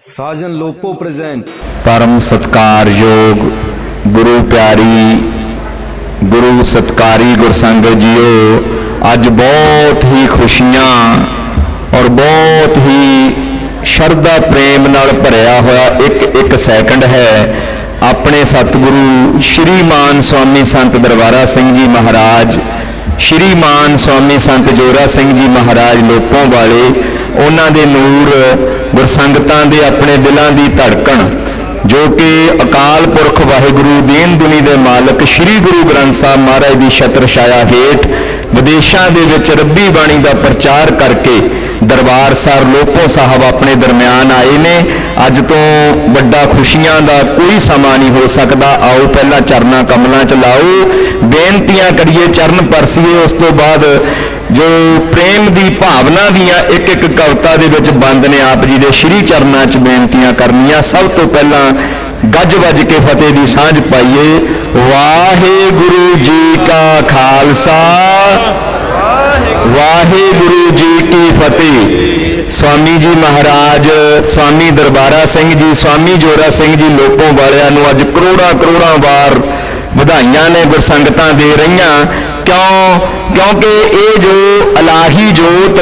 ਸਾਜਨ Lopo present. ਪਰਮ ਸਤਕਾਰਯੋਗ ਗੁਰੂ ਪਿਆਰੀ, ਗੁਰੂ ਸਤਕਾਰੀ ਗੁਰਸੰਗਤ JIO, ਅੱਜ ਬਹੁਤ ਹੀ ਖੁਸ਼ੀਆਂ ਔਰ ਬਹੁਤ ਹੀ ਸ਼ਰਧਾ ਪ੍ਰੇਮ ਨਾਲ ਭਰਿਆ ਹੋਇਆ ਇੱਕ ਇੱਕ ਸੈਕਿੰਡ ਹੈ। ਆਪਣੇ ਸਤਿਗੁਰੂ ਸ਼੍ਰੀਮਾਨ ਸਵਾਮੀ ਸੰਤ ਦਰਬਾਰਾ ਸਿੰਘ ਜੀ ਮਹਾਰਾਜ ਸ਼੍ਰੀ ਮਾਨ ਸਵਾਮੀ ਸੰਤ ਜੋਰਾ ਸਿੰਘ ਜੀ ਮਹਾਰਾਜ ਲੋਪੋਂ ਵਾਲੇ ਉਹਨਾਂ ਦੇ ਨੂਰ ਗੁਰਸੰਗਤਾਂ ਦੇ ਆਪਣੇ ਦਿਲਾਂ ਦੀ ਧੜਕਣ, ਜੋ ਕਿ ਅਕਾਲ ਪੁਰਖ ਵਾਹਿਗੁਰੂ ਦੀਨ ਦੁਨੀ ਦੇ ਮਾਲਕ ਸ੍ਰੀ ਗੁਰੂ ਗ੍ਰੰਥ ਸਾਹਿਬ ਮਹਾਰਾਜ ਦੀ ਛਤਰ ਛਾਇਆ ਹੇਠ ਵਿਦੇਸ਼ਾਂ ਦੇ ਵਿੱਚ ਰੱਬੀ ਬਾਣੀ ਦਾ ਪ੍ਰਚਾਰ ਕਰਕੇ ਦਰਬਾਰ ਸਾਹਿਬ ਲੋਪੋ ਸਾਹਿਬ ਆਪਣੇ ਦਰਮਿਆਨ ਆਏ ਨੇ। ਅੱਜ ਤੋਂ ਵੱਡਾ ਖੁਸ਼ੀਆਂ ਦਾ ਕੋਈ ਸਮਾਂ ਨਹੀਂ ਹੋ ਸਕਦਾ। ਆਓ ਪਹਿਲਾਂ ਚਰਨਾਂ ਕਮਲਾਂ ਚ ਲਾਓ। ਬੇਨਤੀਆਂ ਕਰੀਏ ਚਰਨ ਪਰਸੀਏ। ਉਸ ਤੋਂ ਬਾਅਦ ਜੋ ਪ੍ਰੇਮ ਦੀ ਭਾਵਨਾ ਦੀਆਂ ਇੱਕ ਇੱਕ ਕਵਿਤਾ ਦੇ ਵਿੱਚ ਬੰਦ ਨੇ, ਆਪ ਜੀ ਦੇ ਸ਼੍ਰੀ ਚਰਨਾਂ 'ਚ ਬੇਨਤੀਆਂ ਕਰਨੀਆਂ। ਸਭ ਤੋਂ ਪਹਿਲਾਂ ਗੱਜ ਵੱਜ ਕੇ ਫਤਿਹ ਦੀ ਸਾਂਝ ਪਾਈਏ। ਵਾਹਿਗੁਰੂ ਜੀ ਕਾ ਖਾਲਸਾ। ਵਾਹਿਗੁਰੂ ਜੀ ਕੀ ਫਤਿਹ। ਸਵਾਮੀ ਜੀ ਮਹਾਰਾਜ, ਸਵਾਮੀ ਦਰਬਾਰਾ ਸਿੰਘ ਜੀ, ਸਵਾਮੀ ਜੋਰਾ ਸਿੰਘ ਜੀ ਲੋਪੋਂ ਵਾਲਿਆਂ ਨੂੰ ਅੱਜ ਕਰੋੜਾਂ ਕਰੋੜਾਂ ਵਾਰ ਵਧਾਈਆਂ ਨੇ, ਗੁਰਸੰਗਤਾਂ ਦੇ ਰਹੀਆਂ। ਕਿਉਂ? ਕਿਉਂਕਿ ਇਹ ਜੋ ਅਲਾਹੀ ਜੋਤ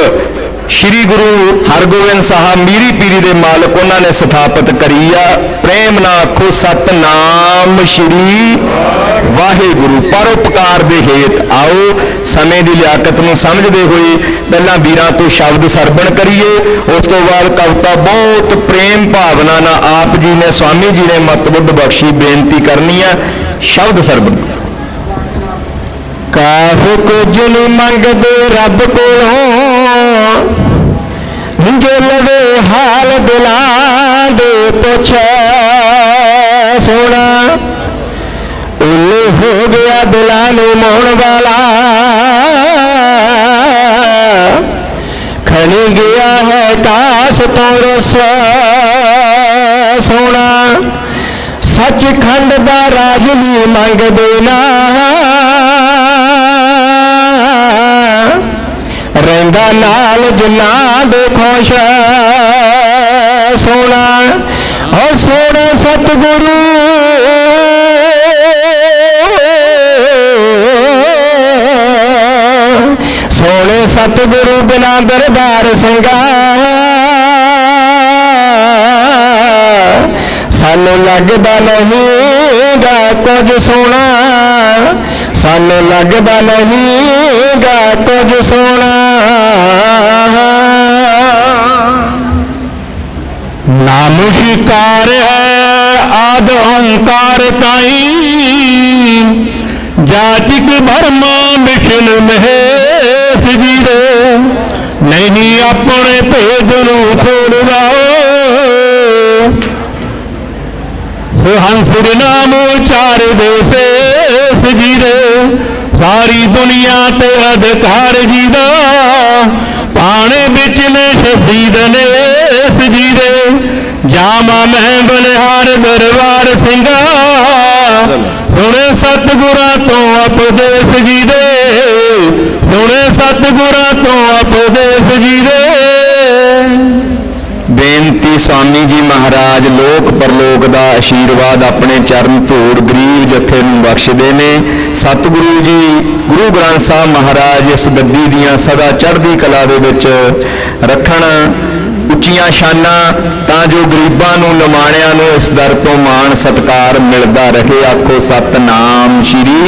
ਸ਼੍ਰੀ ਗੁਰੂ ਹਰਗੋਬਿੰਦ ਸਾਹਿਬ ਮੀਰੀ ਪੀਰੀ ਦੇ ਮਾਲਕ ਉਹਨਾਂ ਨੇ ਸਥਾਪਿਤ ਕਰੀ ਆ, ਪ੍ਰੇਮ ਨਾਲ ਆਖੋ ਸਤਨਾਮ ਸ਼੍ਰੀ ਵਾਹਿਗੁਰੂ। ਪਰਉਪਕਾਰ ਦੇ ਹੇਤ ਆਓ ਸਮੇਂ ਦੀ ਲਿਆਕਤ ਨੂੰ ਸਮਝਦੇ ਹੋਏ ਪਹਿਲਾਂ ਵੀਰਾਂ ਤੋਂ ਸ਼ਬਦ ਸਰਵਣ ਕਰੀਏ। ਉਸ ਤੋਂ ਬਾਅਦ ਕਵਿਤਾ ਬਹੁਤ ਪ੍ਰੇਮ ਭਾਵਨਾ ਨਾਲ ਆਪ ਜੀ ਨੇ, ਸਵਾਮੀ ਜੀ ਨੇ ਮਤਬੁੱਧ ਬਖਸ਼ੀ, ਬੇਨਤੀ ਕਰਨੀ ਆ, ਸ਼ਬਦ ਸਰਵਣ ਕਾਹ ਕੁਝ ਨਹੀਂ ਮੰਗਦੇ ਰੱਬ ਕੋਲੋਂ? ਜੋ ਲਵੇ ਹਾਲ ਦਿਲਾਂ ਦੇ ਪੁੱਛੇ ਸੋਣਾ ਹੋ ਗਿਆ ਦਿਲਾਂ ਨੂੰ ਮੋਹਣ ਵਾਲਾ। ਖਣੀ ਗਿਆ ਹੈ ਕਾਸ ਤੋਂ ਰਸ ਸੋਣਾ ਸੱਚਖੰਡ ਦਾ ਰਾਜ ਵੀ ਮੰਗਦੇ ਨਾ ਰਹਿੰਦਾ ਨਾਲ ਜਿਨ੍ਹਾਂ ਦੇ ਖੁਸ਼ ਸੋਣਾ ਓ ਸੋਣਾ ਸਤਿਗੁਰੂ ਸਤਿਗੁਰੂ ਬਿਨਾ ਦਰਬਾਰ ਸਿੰਘਾ ਸਾਨੂੰ ਲੱਗਦਾ ਨਹੀਂ ਗਾ ਕੁਝ ਸੋਣਾ ਸਾਨੂੰ ਲੱਗਦਾ ਨਹੀਂ ਗਾ ਕੁਝ ਸੋਣਾ ਨਾਮ ਸ਼ਿਕਾਰ ਹੈ, ਆਦ ਓੰਕਾਰ ਤਾਈ ਜਾਚਿਕ ਭਰਮਾ ਮਿਸ਼ਨ ਮਹੇਸ਼ ਨਹੀਂ ਆਪਣੇ ਭੇਦ ਨੂੰ ਖੋਲਦਾ। ਸੋ ਹੰਸ ਦੇ ਨਾਮ ਉਚਾਰਦੇ ਸੇ ਸਜੀਰੇ ਸਾਰੀ ਦੁਨੀਆ ਤੇ ਅਧਿਕਾਰ ਜੀਦਾ। ਪਾਣੇ ਵਿੱਚ ਨੇ ਸ਼ਸੀਦ ਨੇ ਸਜੀਰੇ ਜਾਮਾ ਮੈਂ ਬਲਿਹਾਰ ਦਰਬਾਰ ਸਿੰਘਾ। ਸੁਣੇ ਸਤਿਗੁਰਾਂ ਤੋਂ ਉਪਦੇਸ਼ ਜੀ ਦੇ ਸੁਣੇ ਸਤਿਗੁਰਾਂ ਤੋਂ ਉਪਦੇਸ਼ ਜੀ ਦੇ ਬੇਨਤੀ ਸਵਾਮੀ ਜੀ ਮਹਾਰਾਜ ਲੋਕ ਪਰਲੋਕ ਦਾ ਆਸ਼ੀਰਵਾਦ ਆਪਣੇ ਚਰਨ ਧੂੜ ਗਰੀਬ ਜਥੇ ਨੂੰ ਬਖਸ਼ਦੇ ਨੇ। ਸਤਿਗੁਰੂ ਜੀ ਗੁਰੂ ਗ੍ਰੰਥ ਸਾਹਿਬ ਮਹਾਰਾਜ ਇਸ ਗੱਦੀ ਦੀਆਂ ਸਦਾ ਚੜ੍ਹਦੀ ਕਲਾ ਦੇ ਵਿੱਚ ਰੱਖਣ ਉੱਚੀਆਂ ਸ਼ਾਨਾਂ ਤਾਂ ਜੋ ਗਰੀਬਾਂ ਨੂੰ ਨਿਮਾਣਿਆਂ ਨੂੰ ਇਸ ਦਰ ਤੋਂ ਮਾਣ ਸਤਕਾਰ ਮਿਲਦਾ ਰਹੇ। ਆਖੋ ਸਤਨਾਮ ਸ਼੍ਰੀ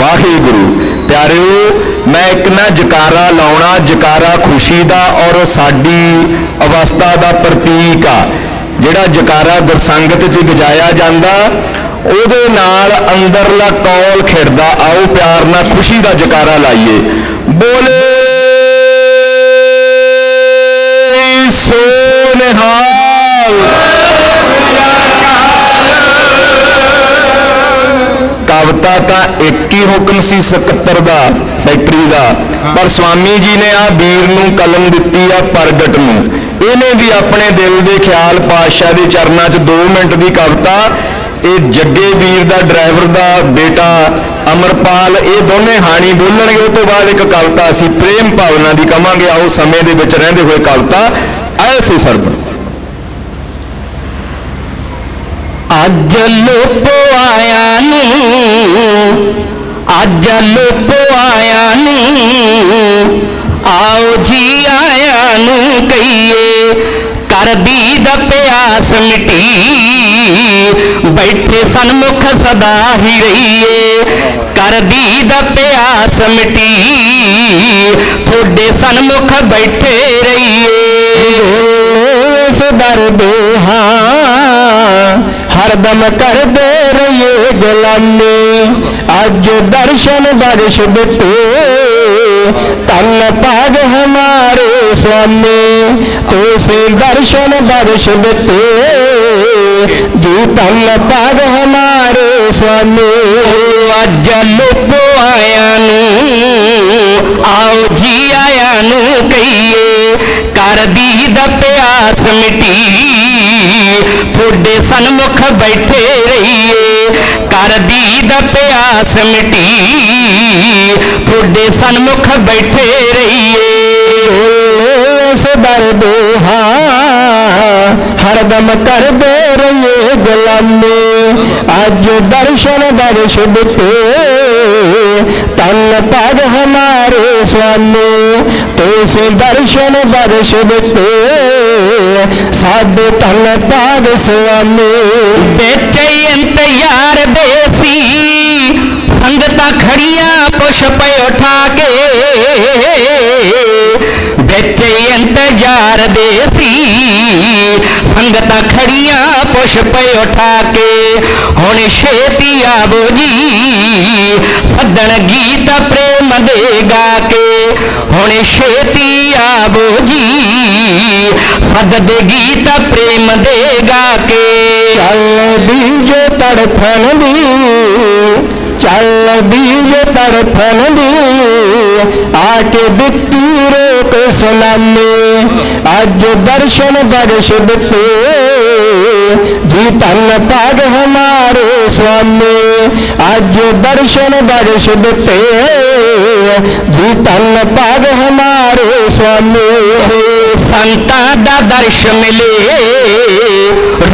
ਵਾਹਿਗੁਰੂ। ਪਿਆਰਿਓ ਮੈਂ ਇੱਕ ਨਾ ਜਕਾਰਾ ਲਾਉਣਾ, ਜਕਾਰਾ ਖੁਸ਼ੀ ਦਾ ਔਰ ਸਾਡੀ ਅਵਸਥਾ ਦਾ ਪ੍ਰਤੀਕ ਆ। ਜਿਹੜਾ ਜਕਾਰਾ ਗੁਰਸੰਗਤ 'ਚ ਗਜਾਇਆ ਜਾਂਦਾ, ਉਹਦੇ ਨਾਲ ਅੰਦਰਲਾ ਕੌਲ ਖਿੜਦਾ, ਆਓ ਪਿਆਰ ਨਾਲ ਖੁਸ਼ੀ ਦਾ ਜਕਾਰਾ ਲਾਈਏ। ਬੋਲੇ ਸੋ ਨਿਹਾਲ ਕਵਿਤਾ ਤਾਂ ਇੱਕ ਹੀ ਹੁਕਮ ਸੀ ਸਕੱਤਰ ਦਾ ਸੈਕਟਰੀ ਦਾ। ਪਰ ਸਵਾਮੀ ਜੀ ਨੇ ਆ ਵੀਰ ਨੂੰ ਕਲਮ ਦਿੱਤੀ ਆ ਪ੍ਰਗਟ ਨੂੰ। ਇਹਨੇ ਵੀ ਆਪਣੇ ਦਿਲ ਦੇ ਖਿਆਲ ਪਾਤਸ਼ਾਹ ਦੇ ਚਰਨਾਂ 'ਚ 2 ਮਿੰਟ ਦੀ ਕਵਿਤਾ ਇਹ ਜੱਗੇ ਵੀਰ ਦਾ ਡਰਾਈਵਰ ਦਾ ਬੇਟਾ ਅਮਰਪਾਲ ਇਹ ਦੋਨੇ ਹਾਣੀ ਬੋਲਣਗੇ। ਉਹ ਤੋਂ ਬਾਅਦ ਇੱਕ ਕਵਿਤਾ ਅਸੀਂ ਪ੍ਰੇਮ ਭਾਵਨਾ ਦੀ ਕਵਾਂਗੇ। ਆਓ ਸਮੇਂ ਦੇ ਵਿੱਚ ਰਹਿੰਦੇ ਹੋਏ ਕਵਿਤਾ ਐਸੇ ਸਰਬਤ ਅੱਜ ਲੋਪੋ ਆਇਆ ਨੂੰ, ਅੱਜ ਲੋਪੋ ਆਇਆ ਨੂੰ। ਆਓ ਜੀ ਆਇਆ ਨੂੰ ਕਹੀਏ ਕਰਦੀ ਦਾ ਪਿਆਸ ਮਿਟੀ, ਬੈਠੇ ਸਨਮੁਖ ਸਦਾ ਹੀ ਰਹੀਏ। ਕਰਦੀ ਦਾ ਪਿਆਸ ਮਿਟੀ, ਤੁਹਾਡੇ ਸਨਮੁਖ ਬੈਠੇ ਰਹੀਏ। ਇਸ ਦਰਦੇ ਹਾਂ ਹਰਦਮ ਕਰਦੇ ਰਹੀਏ ਗੁਲਾਮੀ। ਅੱਜ ਦਰਸ਼ਨ ਦਰਸ਼ ਦਿੱਤੇ। ਤਨ ਪਾਗ ਹਮਾਰੇ ਸੁਆਮੀ। ਤੋਸੇ ਦਰਸ਼ਨ ਦਰਸ਼ ਦਿੱਤੇ। ਜੀ ਤਨ ਪਾਗ ਹਮਾਰੇ ਸੁਆਮੀ। ਅੱਜ ਲੁੱਪ ਆਇਆ ਨੂੰ ਆਓ ਜੀ। ਆਇਆ ਨੂੰ ਕਹੀਏ ਕਰਦੀ ਦਾ ਪਿਆਸ ਮਿਟੀ। ਤੁਹਾਡੇ ਸਨਮੁਖ ਬੈਠੇ ਰਹੀਏ। ਕਰਦੀ ਦਾ ਪਿਆਸ ਮਿਟੀ। ਤੁਹਾਡੇ ਸਨਮੁਖ ਬੈਠੇ ਰਹੀਏ। ਇਸ ਦੋਹਾ ਹਾਂ ਹਰਦਮ ਕਰਦੇ ਰਹੀਏ ਗੁਲਾਮੀ। ਅੱਜ ਦਰਸ਼ਨ ਦਰਸ਼ ਦਿੱਤੇ ਤਨ ਪਦ ਹਮਾਰੇ ਸੁਆਮੀ ਤੋਸੇ ਦਰਸ਼ਨ ਦਰਸ਼ ਦਿੱਤੇ। ਸਾਡੇ ਤਨ ਪਦ ਸੁਆਮੀ। ਬੇਚੇ ਇੰਤਜ਼ਾਰ ਦੇਸੀ ਸੰਗਤਾਂ ਖੜੀਆਂ ਪੁਸ਼ਪ ਉਠਾ ਕੇ ਵਿੱਚ ਇੰਤਜ਼ਾਰ ਦੇ ਸੀ ਸੰਗਤਾਂ ਖੜੀਆਂ ਪੁਸ਼ਪ ਉਠਾ ਕੇ ਹੁਣ ਛੇਤੀ ਆਵੋ ਜੀ। ਸੱਦਣ ਗੀਤ ਪ੍ਰੇਮ ਦੇ ਗਾ ਕੇ। ਹੁਣ ਛੇਤੀ ਆਵੋ ਜੀ। ਸੱਦਦੇ ਗੀਤ ਪ੍ਰੇਮ ਦੇ ਗਾ ਕੇ। ਚੱਲਦੀ ਜੋ ਤੜਫਣ ਦੀ। ਚੱਲਦੀ ਜੋ ਤੜਫਣ ਦੀ ਆ ਕੇ ਦਿੱਤੀ ਰੋਕ ਸਲਾਮੀ ਅੱਜ ਦਰਸ਼ਨ ਦਰਸ਼ ਦਿੱਤੇ ਜੀ ਧੰਨ ਪਾਗ ਹਮਾਰੇ ਸੁਆਮੀ ਅੱਜ ਦਰਸ਼ਨ ਦਰਸ਼ ਦਿੱਤੇ ਜੀ ਧੰਨ ਪਾਗ ਹਮਾਰੇ ਸੁਆਮੀ ਸੰਤਾਂ ਦਾ ਦਰਸ਼ ਮਿਲੇ।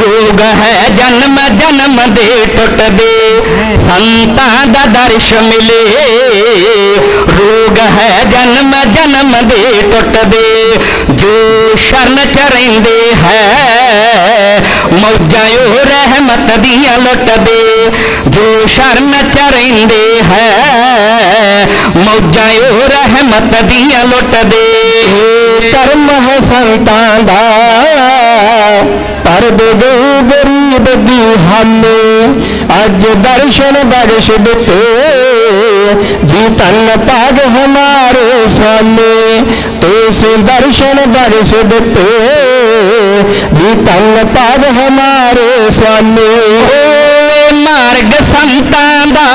ਰੋਗ ਹੈ ਜਨਮ ਜਨਮ ਦੇ ਟੁੱਟਦੇ। ਸੰਤਾਂ ਦਾ ਦਰਸ਼ ਮਿਲੇ। ਰੋਗ ਹੈ ਜਨਮ ਜਨਮ ਦੇ ਟੁੱਟਦੇ। ਜੋ ਸ਼ਰਨ ਚ ਰਹਿੰਦੇ ਹੈ, ਮੌਜਾਂ ਉਹ ਰਹਿਮਤ ਦੀਆਂ ਲੁੱਟਦੇ। ਜੋ ਸ਼ਰਨ ਚ ਰਹਿੰਦੇ ਹੈ, ਮੌਜਾਂ ਉਹ ਰਹਿਮਤ ਦੀਆਂ ਲੁੱਟਦੇ। ਕਰਮ ਹੈ ਸੰਤਾਂ ਦਾ, ਪਰ ਦੇ ਗਰੀਬ ਦੀ ਹਾਮੀ, ਅੱਜ ਦਰਸ਼ਨ ਦਰਸ਼ ਦਿੱਤੇ, ਜੀ ਤਨ ਪਾਗ ਹਮਾਰੇ ਸਾਮੀ ਤੋਸੇ ਦਰਸ਼ਨ ਦਰਸ਼ ਦਿੱਤੇ, ਜੀ ਤਨ ਪਾਗ ਹਮਾਰੇ ਸੁਆਮੀ ਓ ਮਾਰਗ ਸੰਤਾਂ ਦਾ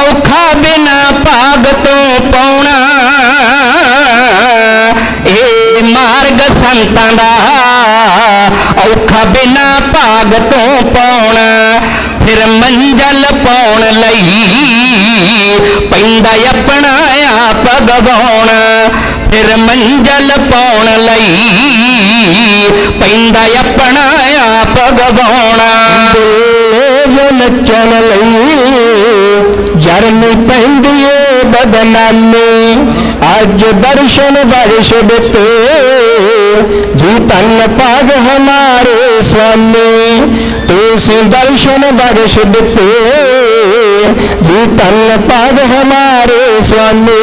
ਔਖਾ ਬਿਨਾ ਭਾਗ ਤੋਂ ਸੰਤਾਂ ਦਾ ਔਖਾ ਬਿਨਾ ਭਾਗ ਤੋਂ ਪਾਉਣਾ, ਫਿਰ ਮੰਜ਼ਲ ਪਾਉਣ ਲਈ ਪੈਂਦਾ ਆਪਣਾ ਆਪ ਗਵਾਉਣਾ ਫਿਰ ਮੰਜ਼ਲ ਪਾਉਣ ਲਈ ਪੈਂਦਾ ਆਪਣਾ ਆਪ ਗਵਾਉਣਾ ਜੋ ਨੱਚਣ ਲਈ ਜਰਨੀ ਪੈਂਦੀ ਏ ਬਦਨਾਮੀ, ਅੱਜ ਦਰਸ਼ਨ ਦਰਸ਼ ਦਿੱਤੇ ਜੀ ਤਨ ਪਾਗ ਹਮਾਰੇ ਸੁਆਮੀ ਤੋਸੇ ਦਰਸ਼ਨ ਦਰਸ਼ ਦਿੱਤੇ। ਜੀ ਤਨ ਪਾਗ ਹਮਾਰੇ ਸੁਆਮੀ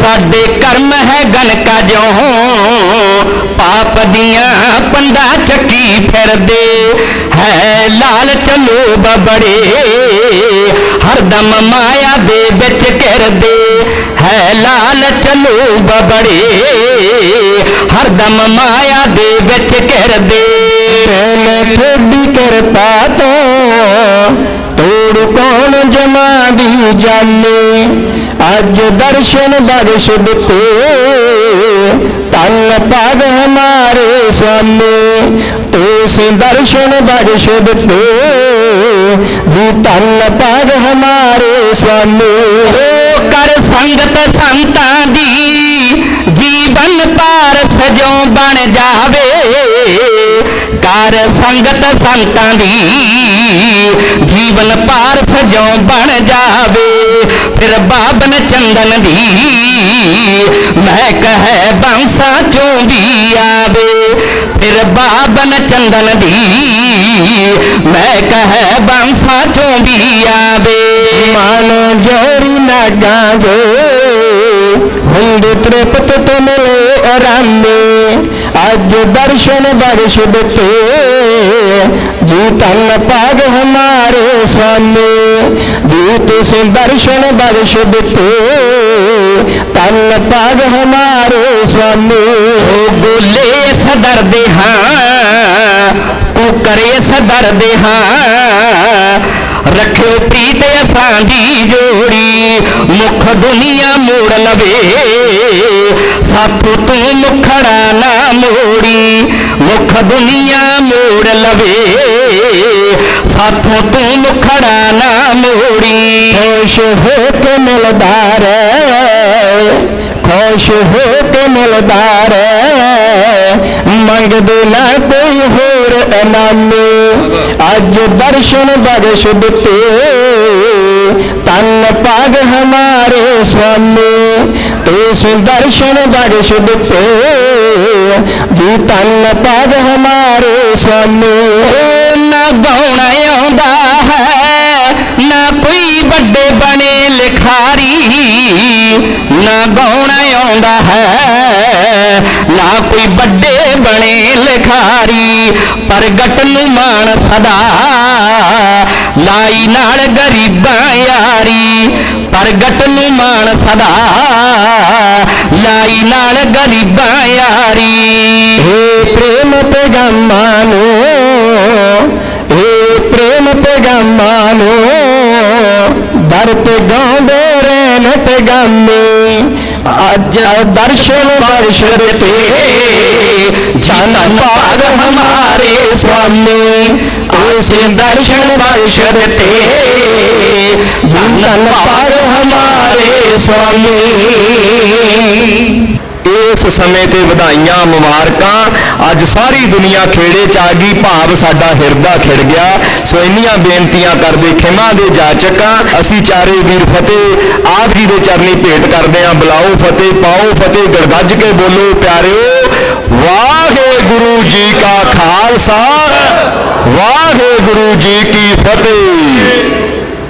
ਸਾਡੇ ਕਰਮ ਹੈ ਗਣਕਾ ਜੋ, ਪਾਪ ਦੀਆਂ ਪੰਡਾ ਚੱਕੀ ਫਿਰਦੇ। ਹੈ ਲਾਲਚ ਲੋਭ ਬੜੇ, ਹਰਦਮ ਮਾਇਆ ਦੇ ਵਿੱਚ ਘਿਰਦੇ। ਹੈ ਲਾਲਚ ਲੋਭ ਬੜੇ ਹਰਦਮ ਮਾਇਆ ਦੇ ਵਿੱਚ ਘਿਰਦੇ। ਮੈਂ ਥੋੜੀ ਕਿਰਪਾ ਤੋਂ ਤੋੜ ਕੌਣ ਜਮਾ ਦੀ ਜਾਣੇ? ਅੱਜ ਦਰਸ਼ਨ ਦਰਸ਼ ਦਿੱਤੇ ਤਨ ਪਾਗ ਹਮਾਰੇ ਸੁਆਮੀ। ਤੋਸੇ ਦਰਸ਼ਨ ਦਰਸ਼ ਦਿੱਤੇ ਵੀ ਤਨ ਪਾਗ ਹਮਾਰੇ ਸੁਆਮੀ। ਓ ਕਰ ਸੰਗਤ ਸੰਤਾਂ ਦੀ ਜੀਵਨ ਪਾਰ ਸਜੋਂ ਬਣ ਜਾਵੇ। ਕਰ ਸੰਗਤ ਸੰਤਾਂ ਦੀ ਜੀਵਨ ਪਾਰ ਸਜੋਂ ਬਣ ਜਾਵੇ, ਫਿਰ ਬਾਬਨ ਚੰਦਨ ਦੀ ਮੈਂ ਕਹੇ ਬਾਂਸਾ ਚੋਂ ਆਵੇ, ਫਿਰ ਬਾਬਨ ਚੰਦਨ ਦੀ ਮੈਂ ਕਹੇ ਬਾਂਸਾ ਚੋਂ ਆਵੇ। ਮਨ ਜੋਰੀ ਨਾ ਗਾਵੇ ਹੁੰਦੇ ਤ੍ਰਿਪਤ ਤੁਮ ਲੈ ਆਰਾਮੇ ਅੱਜ ਦਰਸ਼ਨ ਬਰਸ਼ ਦਿੱਤੇ। ਜੀ ਤਨ ਪਾਗ ਹਮਾਰੇ ਸੁਆਮੀ ਜੀ ਤੁਸੀਂ ਦਰਸ਼ਨ ਬਰਸ਼ ਦਿੱਤੇ। ਤਨ ਪਾਗ ਹਮਾਰੇ ਸੁਆਮੀ ਬੋਲੇ ਸਦਰ ਦੇ ਹਾਂ ਤੂੰ ਕਰੇ ਸਦਰ ਦੇ ਹਾਂ। ਰੱਖਿਓ ਪ੍ਰੀਤ ਅਸਾਂ ਦੀ ਜੋੜੀ, ਮੁਖ ਦੁਨੀਆ ਮੋੜ ਲਵੇ। ਸਾਥੋਂ ਤੂੰ ਮੁਖੜਾ ਨਾ ਮੋੜੀ, ਮੁਖ ਦੁਨੀਆ ਮੋੜ ਲਵੇ। ਸਾਥੋਂ ਤੂੰ ਮੁਖੜਾ ਨਾ ਮੋੜੀ। ਖੁਸ਼ ਹੋ ਕੇ ਮਿਲਦਾ ਖੁਸ਼ ਹੋ ਕੇ ਮਿਲਦਾ ਮੰਗਦੇ ਨਾ ਕੋਈ ਹੋਰ ਇਨਾਮ ਅੱਜ ਦਰਸ਼ਨ ਬਖਸ਼ ਦਿੱਤੇ। ਤਨ ਪਾਗ ਹਮਾਰੇ ਸੁਆਮੀ ਤੁਸੀਂ ਦਰਸ਼ਨ ਬਖਸ਼ ਦਿੱਤੇ ਜੀ ਤਨ ਪਾਗ ਹਮਾਰੇ ਸੁਆਮੀ ਨਾ ਗਾਉਣਾ ਆਉਂਦਾ ਹੈ, ਨਾ ਕੋਈ ਵੱਡੇ ਬਣੇ ਲਿਖਾਰੀ, ਨਾ ਗਾਉਣਾ ਆਉਂਦਾ ਹੈ, ਨਾ ਕੋਈ ਵੱਡੇ ਬਣੇ ਲਿਖਾਰੀ, ਪ੍ਰਗਟ ਨੂੰ ਮਾਣ ਸਦਾ ਲਾਈ ਨਾਲ ਗਰੀਬਾਂ ਯਾਰੀ, ਪ੍ਰਗਟ ਨੂੰ ਮਾਣ ਸਦਾ। ਲਾਈ ਨਾਲ ਗਰੀਬਾਂ ਯਾਰੀ। ਏ ਪ੍ਰੇਮ ਪੈਗਾਮਾਂ ਨੂੰ, ਏ ਪ੍ਰੇਮ ਪੈਗਾਮਾਂ ਨੂੰ, ਦਰ ਤੇ ਗਾਉਂਦੇ ਰਹਿਣ ਪੈਗਾਮੇ ਅੱਜ ਦਰਸ਼ਨ ਬਰਸ਼ਰ ਤੇ ਜਨ ਪਾਗ ਹਮਾਰੇ ਸੁਆਮੀ ਉਸੇ ਦਰਸ਼ਨ ਬਰਸ਼ਰ ਤੇ ਜਨ ਪਾਗ ਹਮਾਰੇ ਸੁਆਮੀ ਇਸ ਸਮੇਂ ਤੇ ਵਧਾਈਆਂ, ਮੁਬਾਰਕਾਂ। ਅੱਜ ਸਾਰੀ ਦੁਨੀਆ ਖੇੜੇ ਚ ਆ ਗਈ, ਭਾਵ ਸਾਡਾ ਹਿਰਦਾ ਖਿੜ ਗਿਆ। ਸੋ ਇੰਨੀਆਂ ਬੇਨਤੀਆਂ ਕਰਦੇ ਖਿਮਾ ਦੇ ਜਾਚਕਾਂ ਅਸੀਂ ਚਾਰੇ ਵੀਰ ਫਤਿਹ, ਆਪ ਜੀ ਦੇ ਚਰਨੀ ਭੇਟ ਕਰਦੇ ਆਂ। ਬੁਲਾਓ ਫਤਿਹ, ਪਾਓ ਫਤਿਹ, ਗੜਗੱਜ ਕੇ ਬੋਲੋ, ਪਿਆਰਿਓ, ਵਾਹਿਗੁਰੂ ਜੀ ਕਾ ਖਾਲਸਾ, ਵਾਹਿਗੁਰੂ ਜੀ ਕੀ ਫਤਿਹ।